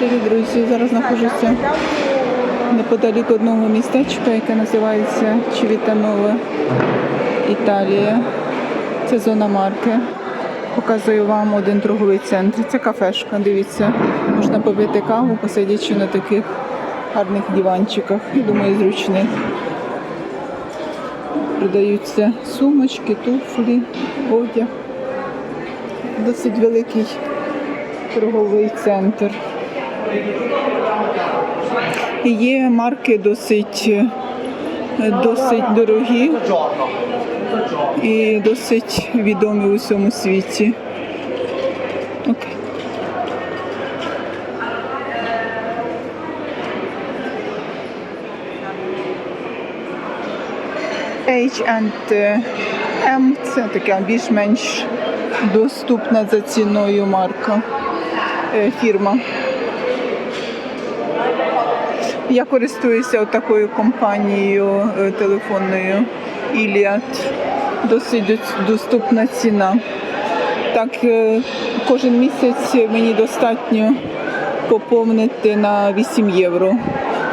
Привіт, друзі! Зараз знаходжуся неподалік одного містечка, яке називається Чивітанове, Італія. Це зона марки. Показую вам один торговий центр. Це кафешка. Дивіться, можна попити каву, посидячи на таких гарних диванчиках. Я думаю, зручних. Продаються сумочки, туфлі, одяг. Досить великий торговий центр. Є марки досить, е, досить дорогі і досить відомі у всьому світі. Окей. H&M – це така більш-менш доступна за ціною марка е, фірма. Я користуюся такою компанією е, телефонною Iliad. Досить доступна ціна. Так, е, кожен місяць мені достатньо поповнити на 8 євро.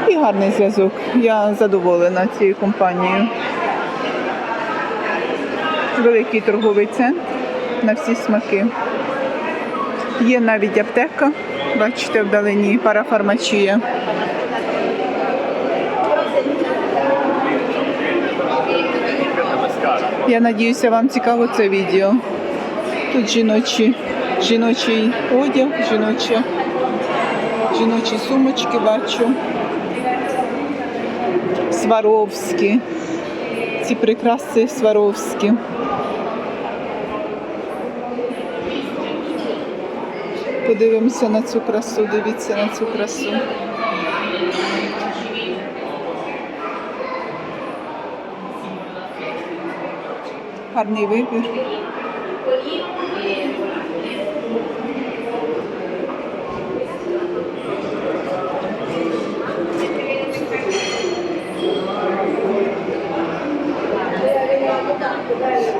І гарний зв'язок. Я задоволена цією компанією. Великий торговий центр на всі смаки. Є навіть аптека, бачите, вдалині парафармачія. Я надіюся, вам цікаво це відео. Тут жіночі, жіночий одяг, жіночі, жіночі сумочки бачу. Сваровські. Ці прикраси сваровські. Подивимося на цю красу, дивіться на цю красу. Гарний вибір.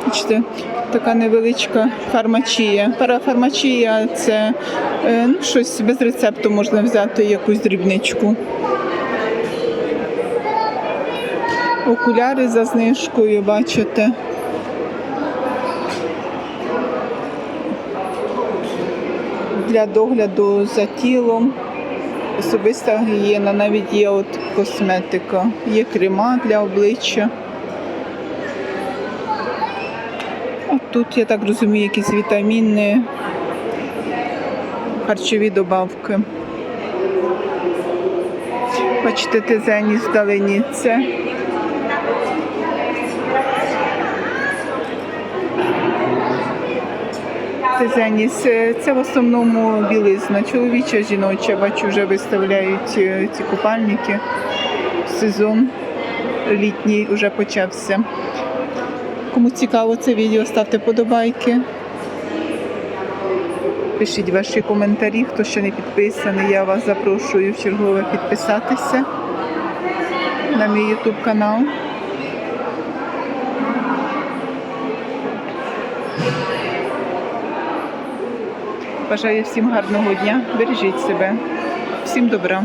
Бачите, така невеличка фармачія. Парафармачія це е, ну, щось без рецепту можна взяти, якусь дрібничку. Окуляри за знижкою, бачите. Для догляду за тілом. Особиста гігієна, навіть є от косметика, є крема для обличчя. А тут, я так розумію, якісь вітаміни, харчові добавки. Бачите, тезені здалені це. Тезеніс це в основному білизна, чоловіча, жіноча. Бачу, вже виставляють е, ці купальники. Сезон літній вже почався. Кому цікаво це відео, ставте подобайки. Пишіть ваші коментарі, хто ще не підписаний, я вас запрошую в чергове підписатися на мій YouTube канал. Бажаю всім гарного дня, бережіть себе, всім добра.